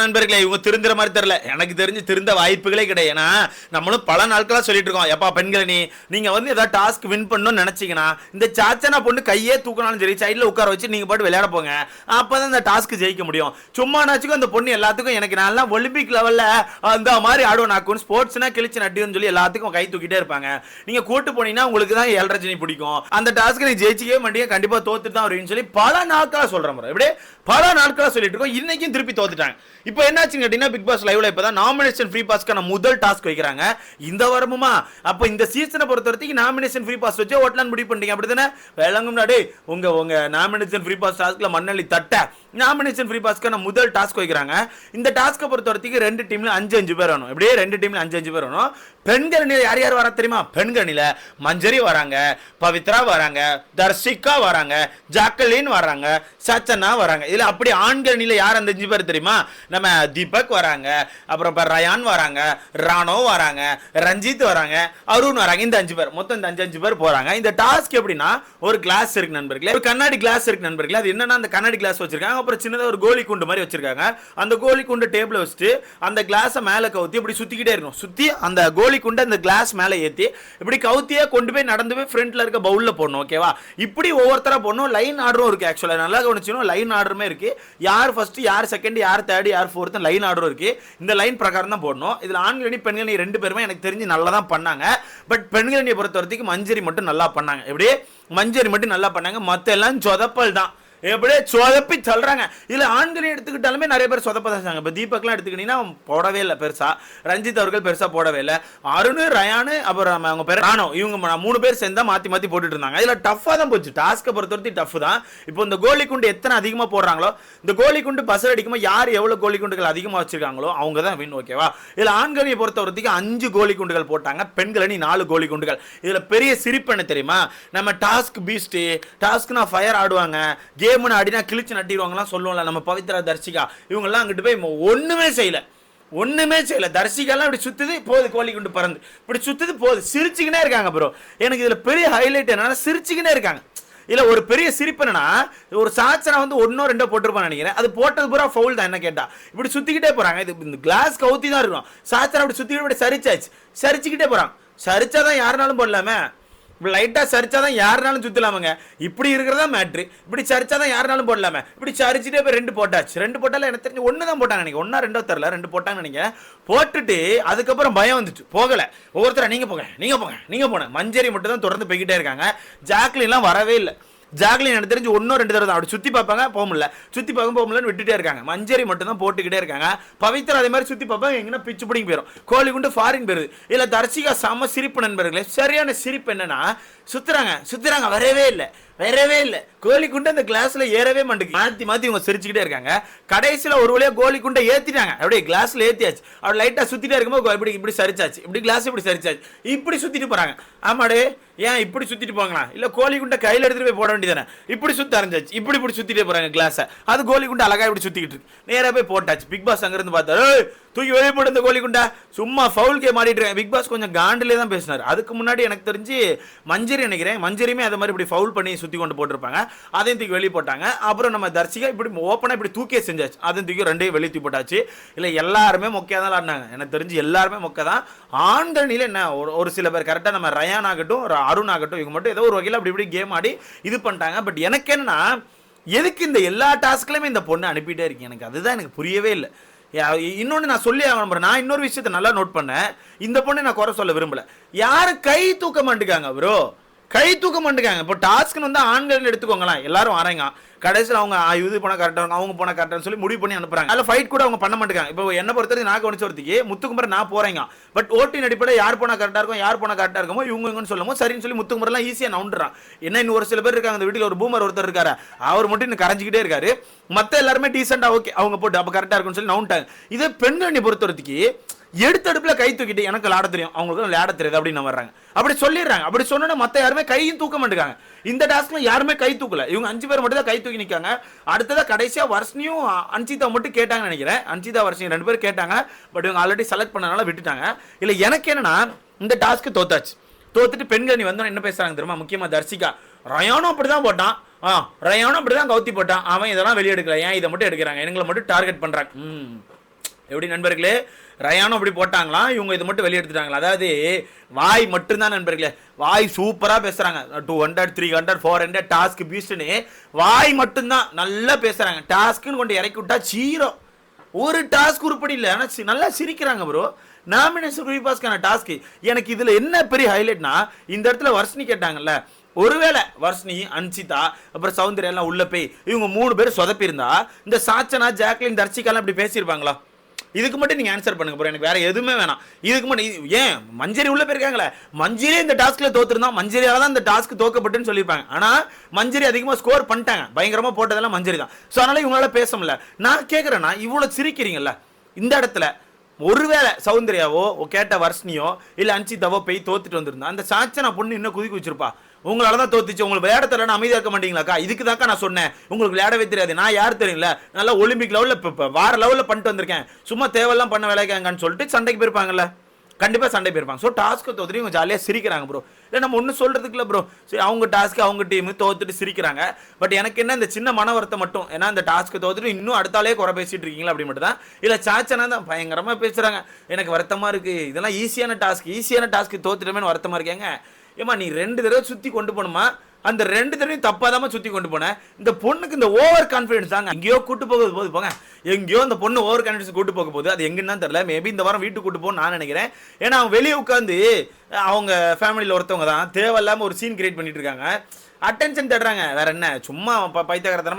அதான் நண்பர்களே இவங்க திருந்துற மாதிரி தெரியல. எனக்கு தெரிஞ்சு திருந்த வாய்ப்புகளே கிடையாது. ஏன்னா நம்மளும் பல நாட்களா சொல்லிட்டு இருக்கோம். எப்பா பெண்களை நீ நீங்க வந்து ஏதாவது டாஸ்க் வின் பண்ணணும்னு நினைச்சீங்கன்னா இந்த சாச்சனா பொண்ணு கையே தூக்கினாலும் சரி சைடில் உட்கார வச்சு நீங்க பாட்டு விளையாட போங்க. அப்பதான் இந்த டாஸ்க் ஜெயிக்க முடியும். சும்மா நாச்சுக்கும் அந்த பொண்ணு எல்லாத்துக்கும் எனக்கு நல்லா ஒலிம்பிக் லெவல்ல அந்த மாதிரி ஆடுவோம் நான் ஸ்போர்ட்ஸ்னா கிழிச்சு நட்டுன்னு சொல்லி எல்லாத்துக்கும் கை தூக்கிட்டே இருப்பாங்க. நீங்கள் கூட்டு போனீங்கன்னா உங்களுக்கு தான் ஏழரை பிடிக்கும். அந்த டாஸ்க்கு நீ ஜெயிச்சிக்கவே மாட்டீங்க கண்டிப்பா தோத்துட்டு தான் வருவீங்கன்னு சொல்லி பல நாட்களா சொல்றேன் bro. இப்படியே பல நாட்களா சொல்லிட்டு இருக்கோம். இன்னைக்கும் திருப்பி தோத்துட்டாங்க. இப்போ என்னாச்சுன்னு கேட்டீங்கன்னா பிக் பாஸ் லைவ்ல இப்பதான் நாமினேஷன் ஃப்ரீ பாஸ்க்கான முதல் டாஸ்க் வைக்கிறாங்க. இந்த வாரமுமா? அப்போ இந்த சீசனை பொறுத்த வரைக்கும் நாமினேஷன் ஃப்ரீ பாஸ் வச்சு ஓட்டலான் முடிவு பண்ணிட்டீங்க. அப்படிதானே வேளாங்க முன்னாடி உங்க உங்க நாமினேஷன் ஃப்ரீ பாஸ் டாஸ்க்ல மண்ணள்ளி தட்ட. நாமினேஷன் ஃப்ரீ பாஸ்க்கான முதல் டாஸ்க் வைக்கிறாங்க. இந்த டாஸ்க்கை பொறுத்த வரைக்கும் ரெண்டு டீம்ல அஞ்சு அஞ்சு பேர் வேணும் இப்படியே ரெண்டு டீம்ல அஞ்சு அஞ்சு பேர் வேணும் பெண்கள் அணியில் யார் யார் வரா தெரியுமா? பெண்கள் மஞ்சரி வராங்க பவித்ரா வராங்க தர்ஷிகா வராங்க ஜாக்கலின் வராங்க சச்சனா வராங்க. இதில் அப்படி ஆண்கள் அணியில் யார் அந்த அஞ்சு பேர் தெரியுமா? நம்ம தீபக் வராங்க அப்புறம் இப்போ ரயான் வராங்க ராணோ வராங்க ரஞ்சித் வராங்க அருண் வராங்க இந்த அஞ்சு பேர். மொத்தம் இந்த அஞ்சு அஞ்சு பேர் போறாங்க. இந்த டாஸ்க் எப்படின்னா ஒரு கிளாஸ் இருக்கு நண்பர்களே ஒரு கண்ணாடி கிளாஸ் இருக்கு நண்பர்களே. அது என்னன்னா அந்த கண்ணாடி கிளாஸ் வச்சிருக்காங்க. அப்புறம் சின்னதாக ஒரு கோலி குண்டு மாதிரி வச்சிருக்காங்க. அந்த கோலி குண்டு டேபிள் வச்சுட்டு அந்த கிளாஸை மேல கவுத்தி இப்படி சுத்திக்கிட்டே இருக்கணும். சுத்தி அந்த கோலி குண்டை அந்த கிளாஸ் மேலே ஏத்தி இப்படி கவுத்தியே கொண்டு போய் நடந்து போய் ஃப்ரண்ட்டில் இருக்க பவுலில் போடணும் ஓகேவா இப்படி ஒவ்வொருத்தரா போடணும். லைன் ஆர்டரும் இருக்கு ஆக்சுவலா நல்லா கவனிச்சணும் லைன் ஆர்டருமே இருக்கு. யார் ஃபஸ்ட்டு யார் செகண்ட் யார் தேர்ட் யார் ஃபோர்த்து லைன் ஆர்டரும் இருக்குது இந்த லைன் பிரகாரம் தான் போடணும். இதில் ஆண்கள் அணி பெண்கள் அணி ரெண்டு பேருமே எனக்கு தெரிஞ்சு நல்லா தான் பண்ணாங்க. பட் பெண்கள் அணியை பொறுத்த வரைக்கும் மஞ்சரி மட்டும் நல்லா பண்ணாங்க. எப்படி? மஞ்சரி மட்டும் நல்லா பண்ணாங்க. மத்த எல்லாம் சொதப்பல் தான். எப்படியே சொதப்பி சொல்கிறாங்க இல்லை ஆண்களை எடுத்துக்கிட்டாலுமே நிறைய பேர் சொதப்ப தான் செஞ்சாங்க இப்போ தீபக்லாம் எடுத்துக்கிட்டீங்கன்னா போடவே இல்லை பெருசாக ரஞ்சித் அவர்கள் பெருசாக போடவே இல்லை. அருண் ரயானு அப்புறம் நம்ம அவங்க பேர் ராணோ. இவங்க மூணு பேர் சேர்ந்தா மாற்றி மாற்றி போட்டுட்டு இருந்தாங்க. இதில் டஃப்பாக தான் போச்சு. டாஸ்க்கை பொறுத்த வரைக்கும் டஃப் தான். இப்போ இந்த கோலி குண்டு எத்தனை அதிகமாக போடுறாங்களோ இந்த கோலி குண்டு பசர் அடிக்கும்போது யார் எவ்வளோ கோலி குண்டுகள் அதிகமாக வச்சிருக்காங்களோ அவங்க தான் வின் ஓகேவா இதில் ஆண்களை பொறுத்த வரைக்கும் அஞ்சு கோலி குண்டுகள் போட்டாங்க. பெண்கள் அணி நாலு கோலி குண்டுகள் இதில் பெரிய சிரிப்பு என்ன தெரியுமா? நம்ம டாஸ்க் பீஸ்ட்டு டாஸ்க்னா ஃபயர் ஆடுவாங்க. கேம்னு அடினா கிழிச்சு நட்டிடுவாங்கலாம் சொல்லுவோம்ல நம்ம பவித்ரா தர்ஷிகா இவங்கெல்லாம் அங்கிட்டு போய் ஒன்றுமே செய்யலை. ஒன்றுமே செய்யலை. செய்யல தர்ஷிகாலாம் இப்படி சுற்றுது போகுது கோழி குண்டு பறந்து. இப்படி சுற்றுது போகுது சிரிச்சுக்கினே இருக்காங்க ப்ரோ எனக்கு இதில் பெரிய ஹைலைட் என்னன்னா சிரிச்சுக்கினே இருக்காங்க. இல்லை ஒரு பெரிய சிரிப்பு என்னன்னா ஒரு சாச்சனை வந்து ஒன்றோ ரெண்டோ போட்டிருப்பான்னு நினைக்கிறேன். அது போட்டது பூரா ஃபவுல் தான் என்ன கேட்டா. இப்படி சுற்றிக்கிட்டே போகிறாங்க இது இந்த கிளாஸ் கவுத்தி தான் இருக்கும். சாச்சனை அப்படி சுத்திக்கிட்டு இப்படி சரிச்சாச்சு. சரிச்சுக்கிட்டே போகிறான் சரிச்சா தான் யாருனாலும் போடலாமே. இப்படி லைட்டாக சரிச்சாதான் யாருனாலும் சுத்தலாமுங்க. இப்படி இருக்கிறதா மேட்ரு இப்படி சரிச்சா தான் யாருனாலும் போடலாமே. இப்படி சரிச்சுட்டே போய் ரெண்டு போட்டாச்சு. ரெண்டு போட்டாலும் எனக்கு தெரிஞ்சு ஒன்று தான் போட்டாங்க நினைக்கிறேன். ஒன்றா ரெண்டோ தெரில ரெண்டு போட்டாங்கன்னு நினைக்கிறேன். போட்டுட்டு அதுக்கப்புறம் பயம் வந்துச்சு. போகலை. ஒவ்வொருத்தரா நீங்கள் போங்க. நீங்கள் போங்க. நீங்கள் போங்க. மஞ்சரி மட்டும் தான் தொடர்ந்து போய்கிட்டே இருக்காங்க. ஜாக்லின்லாம் வரவே இல்லை. ஜாக்லின் எனக்கு தெரிஞ்சு ஒன்றும் ரெண்டு தடவை தான். அப்படி சுற்றி பார்ப்பாங்க போக முடியல. சுற்றி பார்க்க போக முடியலன்னு விட்டுட்டே இருக்காங்க. மஞ்சரி மட்டும் தான் போட்டுக்கிட்டே இருக்காங்க. பவித்ரா அதே மாதிரி சுற்றி பார்ப்பாங்க எங்கன்னா பிச்சு பிடிங்க போயிடும் கோழி குண்டு ஃபாரின் போயிருது இல்லை தர்சிகா செம்ம சிரிப்பு நண்பர்களே. சரியான சிரிப்பு என்னன்னா சுற்றுறாங்க சுற்றுறாங்க வரவே இல்லை. வரவே இல்லை. கோலி குண்டு அந்த கிளாஸ்ல ஏறவே மாட்டேங்குது. மாத்தி மாத்தி இவங்க சிரிச்சுக்கிட்டே இருக்காங்க. கடைசியில ஒரு வழியா கோழி குண்டை ஏத்திட்டாங்க. அப்படியே கிளாஸ்ல ஏத்தியாச்சு. அப்படி லைட்டா சுத்திட்டே இருக்கும்போது இப்படி இப்படி சரிச்சாச்சு. இப்படி கிளாஸ் இப்படி சரிச்சாச்சு. இப்படி சுத்திட்டு போறாங்க. ஆமாடே ஏன் இப்படி சுத்திட்டு போங்களா? இல்ல கோலி குண்டை கையில எடுத்துட்டு போய் போட வேண்டியதானே இப்படி சுத்த ஆரம்பிச்சாச்சு. இப்படி இப்படி சுத்திட்டே போறாங்க கிளாஸை அது கோழி குண்டை அழகா இப்படி சுத்திக்கிட்டு இருக்கு. நேரா போய் போட்டாச்சு. பிக் பாஸ் அங்க இருந்து பார்த்தாரு தூக்கி வெளியே போட்டு இந்த கோழி சும்மா ஃபவுல் கேம் ஆடிட்டு பிக் பாஸ் கொஞ்சம் காண்டிலே தான் பேசினார். அதுக்கு முன்னாடி எனக்கு தெரிஞ்சு மஞ்சரி நினைக்கிறேன். மஞ்சரியுமே அதை மாதிரி இப்படி ஃபவுல் பண்ணி சுற்றி கொண்டு போட்டிருப்பாங்க. அதையும் தூக்கி வெளியே போட்டாங்க. அப்புறம் நம்ம தர்சிகா இப்படி ஓப்பனாக இப்படி தூக்கியே செஞ்சாச்சு. அதையும் தூக்கி ரெண்டையும் வெளியே தூக்கி போட்டாச்சு. இல்லை எல்லாருமே மொக்கையாக தான் ஆடினாங்க எனக்கு தெரிஞ்சு எல்லாருமே மொக்கை தான். ஆண்களில என்ன ஒரு ஒரு சில பேர் கரெக்டாக நம்ம ரயான் ஆகட்டும் ஒரு அருண் ஆகட்டும் இவங்க மட்டும் ஏதோ ஒரு வகையில் அப்படி இப்படி கேம் ஆடி இது பண்ணிட்டாங்க. பட் எனக்கு என்னன்னா எதுக்கு இந்த எல்லா டாஸ்க்லையுமே இந்த பொண்ணு அனுப்பிட்டே இருக்கு எனக்கு அதுதான் எனக்கு புரியவே இல்லை. இன்னொன்று நான் சொல்லி ஆகணும் நான் இன்னொரு விஷயத்தை நல்லா நோட் பண்ணேன். இந்த பொண்ணை நான் குறை சொல்ல விரும்பல. யாரும் கை தூக்க மாட்டேங்காங்க ப்ரோ கை தூக்க மாட்டேங்காங்க இப்போ டாஸ்க்னு வந்து ஆண்கள் எடுத்துக்கோங்களேன். எல்லாரும் வராங்க கடைசியில் அவங்க இது போனால் கரெக்டாக இருக்கும் அவங்க போனால் கரெக்டாக சொல்லி முடிவு பண்ணி அனுப்புறாங்க. அதில் ஃபைட் கூட அவங்க பண்ண மாட்டேங்காங்க இப்போ என்ன பொறுத்தவரைக்கும் நான் கவனிச்ச ஒருத்திக்கு முத்துக்குமரன் நான் போறேங்க. பட் ஓட்டின் அடிப்படையில் யார் போனால் கரெக்டாக இருக்கும் யார் போனால் கரெக்டாக இருக்குமோ இவங்க இவங்கன்னு சொல்லுமோ சரின்னு சொல்லி முத்துக்குமரெல்லாம் ஈஸியாக நவுண்டுறான் என்ன இன்னும் ஒரு சில பேர் இருக்காங்க அந்த வீட்டில் ஒரு பூமர் ஒருத்தர் இருக்காரு. அவர் மட்டும் இன்னும் கரைஞ்சிக்கிட்டே இருக்காரு. மற்ற எல்லாருமே டீசெண்டாக ஓகே அவங்க போட்டு அப்போ கரெக்டாக இருக்கும்னு சொல்லி நவுண்டாங்க இதே பெண்களை பொறுத்தவரைக்கு எடுத்தடுப்பில் கை தூக்கிட்டு எனக்கு லாட தெரியும். அவங்களுக்கு லேட தெரியாது அப்படின்னு வர்றாங்க. அப்படி சொல்லிடுறாங்க. அப்படி சொன்னா மற்ற யாருமே கையும் தூக்க மாட்டேங்காங்க. இந்த டாஸ்க்ல யாருமே கை தூக்கல. இவங்க அஞ்சு பேர் மட்டும் தான் கை தூக்கி நிற்காங்க அடுத்ததாக கடைசியா வர்ஷனியும் அன்சிதா மட்டும் கேட்டாங்கன்னு நினைக்கிறேன். அன்சிதா வர்ஷனி ரெண்டு பேரும் கேட்டாங்க. பட் இவங்க ஆல்ரெடி செலக்ட் பண்ணனால விட்டுட்டாங்க. இல்லை எனக்கு என்னன்னா இந்த டாஸ்க்கு தோத்தாச்சு. தோத்துட்டு பெண்கள் நீ வந்தோம் என்ன பேசுறாங்க தெரியுமா? முக்கியமா தர்சிகா ரயானும் அப்படிதான் போட்டான். ஆ ரயானும் அப்படிதான் கவுத்தி போட்டான். அவன் இதெல்லாம் வெளியே எடுக்கல. ஏன் இதை மட்டும் எடுக்கிறாங்க? எங்களை மட்டும் டார்கெட் பண்றாங்க. எப்படி நண்பர்களே? ரயானும் அப்படி போட்டாங்களாம் இவங்க இது மட்டும் வெளியே எடுத்துட்டாங்களா அதாவது வாய் மட்டும்தான் நண்பர்களே. வாய் சூப்பராக பேசுகிறாங்க two hundred three hundred four hundred task பீஸ்ட்னு வாய் மட்டும்தான் நல்லா பேசுகிறாங்க டாஸ்க்குன்னு கொண்டு இறக்கி விட்டா சீரோ ஒரு டாஸ்க் உருப்படி இல்லை. ஆனால் சி- நல்லா சிரிக்கிறாங்க ப்ரோ நாமினேஷன் ரூபாஸ்க்கான டாஸ்க் எனக்கு இதில் என்ன பெரிய ஹைலைட்னா இந்த இடத்துல வர்ஷினி கேட்டாங்கல்ல. ஒருவேளை வர்ஷினி அன்சிதா அப்புறம் சௌந்தர்யா எல்லாம் உள்ள போய் இவங்க மூணு பேர் சொதப்பியிருந்தா இந்த சாச்சனா ஜாக்லின் தர்ஷிகாலாம் இப்படி பேசியிருப்பாங்களா? இதுக்கு மட்டும் நீங்கள் ஆன்சர் பண்ணுங்க ப்ரோ எனக்கு வேறு எதுவுமே வேணாம். இதுக்கு மட்டும் ஏன்? மஞ்சரி உள்ளே போயிருக்காங்களே. மஞ்சரி இந்த டாஸ்கில் தோத்துருந்தா மஞ்சரியால் தான் இந்த டாஸ்க் தோக்கப்பட்டுன்னு சொல்லியிருப்பாங்க. ஆனால் மஞ்சரி அதிகமாக ஸ்கோர் பண்ணிட்டாங்க. பயங்கரமாக போட்டதெல்லாம் மஞ்சரி தான் ஸோ அதனால் இவங்களால பேச முடியல. நான் கேட்குறேன்னா இவ்வளோ சிரிக்கிறீங்கல்ல. இந்த இடத்துல ஒருவேளை சௌந்தர்யாவோ கேட்ட வர்ஷினியோ இல்லை அன்சிதாவோ போய் தோத்துட்டு வந்திருந்தா அந்த சாச்சனா பொண்ணு இன்னும் குதிக்க வச்சிருப்பா. உங்களால தான் தோத்துச்சு. உங்களுக்கு விளையாட தெரியல அமைதியாக இருக்க மாட்டீங்களாக்கா? இதுக்கு தாக்கா நான் சொன்னேன். உங்களுக்கு விளையாடவே தெரியாது. நான் யார் தெரியல நல்லா ஒலிம்பிக் லெவலில் இப்போ வார லெவலில் பண்ணிட்டு வந்திருக்கேன். சும்மா தேவையெல்லாம் பண்ண விளையாக்காங்கன்னு சொல்லிட்டு சண்டைக்கு போயிருப்பாங்கல்ல? கண்டிப்பாக சண்டை போயிருப்பாங்க. ஸோ டாஸ்க்கு தோத்துட்டு இவங்க ஜாலியாக சிரிக்கிறாங்க ப்ரோ இல்லை நம்ம ஒன்றும் சொல்கிறதுக்கு இல்லை ப்ரோ சரி அவங்க டாஸ்க்கு அவங்க டீம் தோத்துட்டு சிரிக்கிறாங்க. பட் எனக்கு என்ன இந்த சின்ன மன வருத்தம் மட்டும். ஏன்னா இந்த டாஸ்க்கு தோத்துட்டு இன்னும் அடுத்தாலே குறை பேசிட்டு இருக்கீங்களா அப்படி மட்டும் தான் இல்லை சாச்சனா தான் பயங்கரமாக பேசுகிறாங்க எனக்கு வருத்தமாக இருக்குது இதெல்லாம் ஈஸியான டாஸ்க் ஈஸியான டாஸ்க்கு தோத்துட்டோமேனு வருத்தமாக இருக்கேங்க. ஏமா நீ ரெண்டு தடவை சுற்றி கொண்டு போகணுமா? அந்த ரெண்டு தடவையும் தப்பாகதாம்மா சுற்றி கொண்டு போனேன் இந்த பொண்ணுக்கு இந்த ஓவர் கான்ஃபிடன்ஸ் தாங்க. எங்கேயோ கூட்டு போகுது போது போங்க. எங்கேயோ இந்த பொண்ணு ஓவர் கான்ஃபிடன்ஸ் கூட்டு போக போகுது. அது எங்கன்னு தான் தெரியல. மேபி இந்த வாரம் வீட்டுக்கு கூட்டு போகணும்னு நான் நினைக்கிறேன். ஏன்னா அவன் வெளியே உட்காந்து அவங்க ஃபேமிலியில் ஒருத்தவங்க தான். தேவையில்லாமல் ஒரு சீன் கிரியேட் பண்ணிட்டு இருக்காங்க. அட்டென்ஷன் தேடுறாங்க. வேற என்ன? சும்மா ப-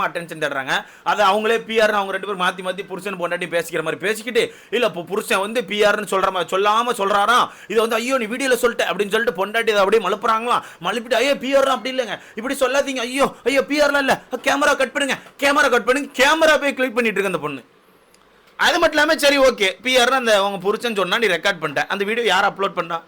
அட்டென்ஷன் தேடுறாங்க. அதை அவங்களே பிஆர்னு அவங்க ரெண்டு பேரும் மாத்தி மாத்தி புருஷன் பொண்டாட்டி பேசிக்கிற மாதிரி பேசிக்கிட்டு இல்ல இப்போ புருஷன் வந்து பிஆர்னு சொல்ற மாதிரி சொல்லாம சொல்றாராம் இதை வந்து ஐயோ நீ வீடியோல சொல்லிட்ட அப்படின்னு சொல்லிட்டு பொண்டாட்டி அதை அப்படியே மலுப்புறாங்களாம் மலுப்பிட்டு ஐயோ பிஆர்லாம் அப்படி இல்லைங்க. இப்படி சொல்லாதீங்க. ஐயோ ஐயோ பிஆர்லாம் இல்ல. கேமரா கட் பண்ணுங்க. கேமரா கட் பண்ணுங்க. கேமரா போய் கிளிக் பண்ணிட்டு இருக்கு அந்த பொண்ணு. அது மட்டும் இல்லாமல் சரி ஓகே பிஆர் அந்த உங்க புருஷன் சொன்னா நீ ரெக்கார்ட் பண்ணிட்ட. அந்த வீடியோ யார் அப்லோட் பண்ணா?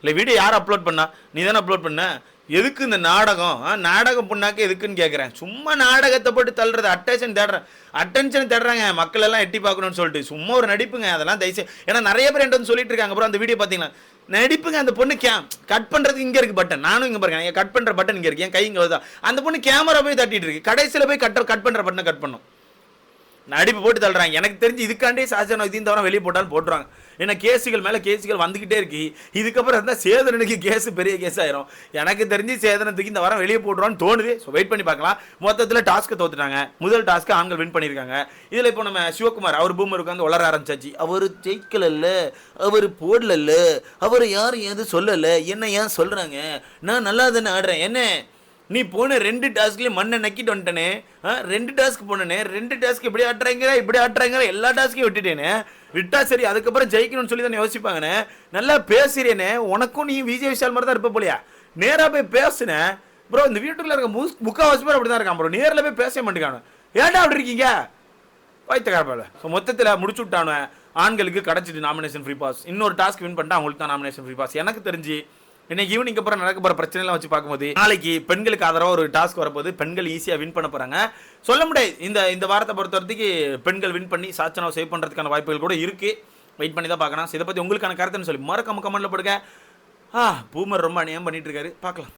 இல்லை வீடியோ யார் அப்லோட் பண்ணா? நீ தானே அப்லோட் பண்ண? எதுக்கு இந்த நாடகம்? நாடகம் பண்ணாக்க எதுக்குன்னு கேட்குறேன் சும்மா நாடகத்தை போட்டு தள்ளுறது அட்டென்ஷன் தேடுறேன் அட்டென்ஷன் தேடுறாங்க. மக்கள் எல்லாம் எட்டி பார்க்கணும்னு சொல்லிட்டு. சும்மா ஒரு நடிப்புங்க அதெல்லாம் தயவுசெய்து ஏன்னா நிறைய பேர் என்கிட்ட வந்து சொல்லிட்டு இருக்காங்க. அப்புறம் அந்த வீடியோ பார்த்தீங்கன்னா நடிப்புங்க அந்த பொண்ணு கே கட் பண்ணுறதுக்கு இங்கே இருக்குது பட்டன் நானும் இங்கே பாருங்க கட் பண்ணுற பட்டன் இங்கே இருக்கு. என் கை இங்கே வருதா? அந்த பொண்ணு கேமரா போய் தட்டிட்டு இருக்கு. கடைசியில் போய் கட் கட் பண்ணுற பட்டனை கட் பண்ணும். நடிப்பு போட்டு தள்ளுறாங்க. எனக்கு தெரிஞ்சு இதுக்காண்டே சாசனம் இதையும் தவிர வெளியே போட்டாலும் போட்டுருவாங்க. ஏன்னா கேஸுகள் மேலே கேஸுகள் வந்துக்கிட்டே இருக்கு. இதுக்கப்புறம் இருந்தால் சேதனனுக்கு கேஸ் பெரிய கேஸ் ஆயிரும் எனக்கு தெரிஞ்சு சேதனத்துக்கு இந்த வாரம் வெளியே போடுறோன்னு தோணுது. ஸோ வெயிட் பண்ணி பார்க்கலாம். மொத்தத்தில் டாஸ்க்கு தோத்துட்டாங்க. முதல் டாஸ்க்கு ஆண்கள் வின் பண்ணியிருக்காங்க. இதில் இப்போ நம்ம சிவகுமார் அவர் பூமர் உட்காந்து வளர ஆரம்பிச்சாச்சு. அவர் ஜெயிக்கலல்ல அவர் போடலல்ல அவர் யாரும் எதுவும் சொல்லலை. என்ன ஏன் சொல்கிறாங்க நான் நல்லா தானே ஆடுறேன். என்ன? நீ போன ரெண்டு டாஸ்க்லேயும் மண்ணை நக்கிட்டு வந்துட்டனே ரெண்டு டாஸ்க் போனேனே ரெண்டு டாஸ்க் இப்படி ஆட்டுறாங்க இப்படி ஆட்டுறாங்க எல்லா டாஸ்க்கையும் விட்டுட்டேனே. விட்டா சரி அதுக்கப்புறம் ஜெயிக்கணும்னு சொல்லி தானே யோசிப்பாங்கண்ணே. நல்லா பேசுறேனே உனக்கும் நீ விஜய் விஷால் மாதிரி தான் இருப்ப போலியா? நேராக போய் பேசுனேன் ப்ரோ இந்த வீட்டுக்குள்ள இருக்க முஸ் முக்கால்வாசி பேர் அப்படி தான் இருக்கான் ப்ரோ. நேரில் போய் பேச மாட்டேங்கானு ஏன்டா அப்படி இருக்கீங்க? வைத்த வைத்தக்காரப்பால ஸோ மொத்தத்தில் முடிச்சு விட்டானு ஆண்களுக்கு கிடச்சிட்டு நாமினேஷன் ஃப்ரீ பாஸ் இன்னொரு டாஸ்க் வின் பண்ணிட்டா அவங்களுக்கு தான் நாமினேஷன் ஃப்ரீ பாஸ் எனக்கு தெரிஞ்சு இன்னைக்கு ஈவினிங் அப்புறம் நடக்க போகிற பிரச்சனைலாம் வச்சு பார்க்கும்போது நாளைக்கு பெண்களுக்கு ஆதரவாக ஒரு டாஸ்க் வரப்போது பெண்கள் ஈஸியாக வின் பண்ண போகிறாங்க சொல்ல முடியாது. இந்த இந்த வாரத்தை பொறுத்த வரைக்கும் பெண்கள் வின் பண்ணி சாச்சனாவை சேவ் பண்ணுறதுக்கான வாய்ப்புகள் கூட இருக்குது வெயிட் பண்ணி தான் பார்க்கணும். இதை பற்றி உங்களுக்கான கருத்துன்னு சொல்லி மறக்காம கமெண்ட்டில் போடுங்க. ஆ பூமர் ரொம்ப அநியாயம் பண்ணிட்டு இருக்காரு. பார்க்கலாம்.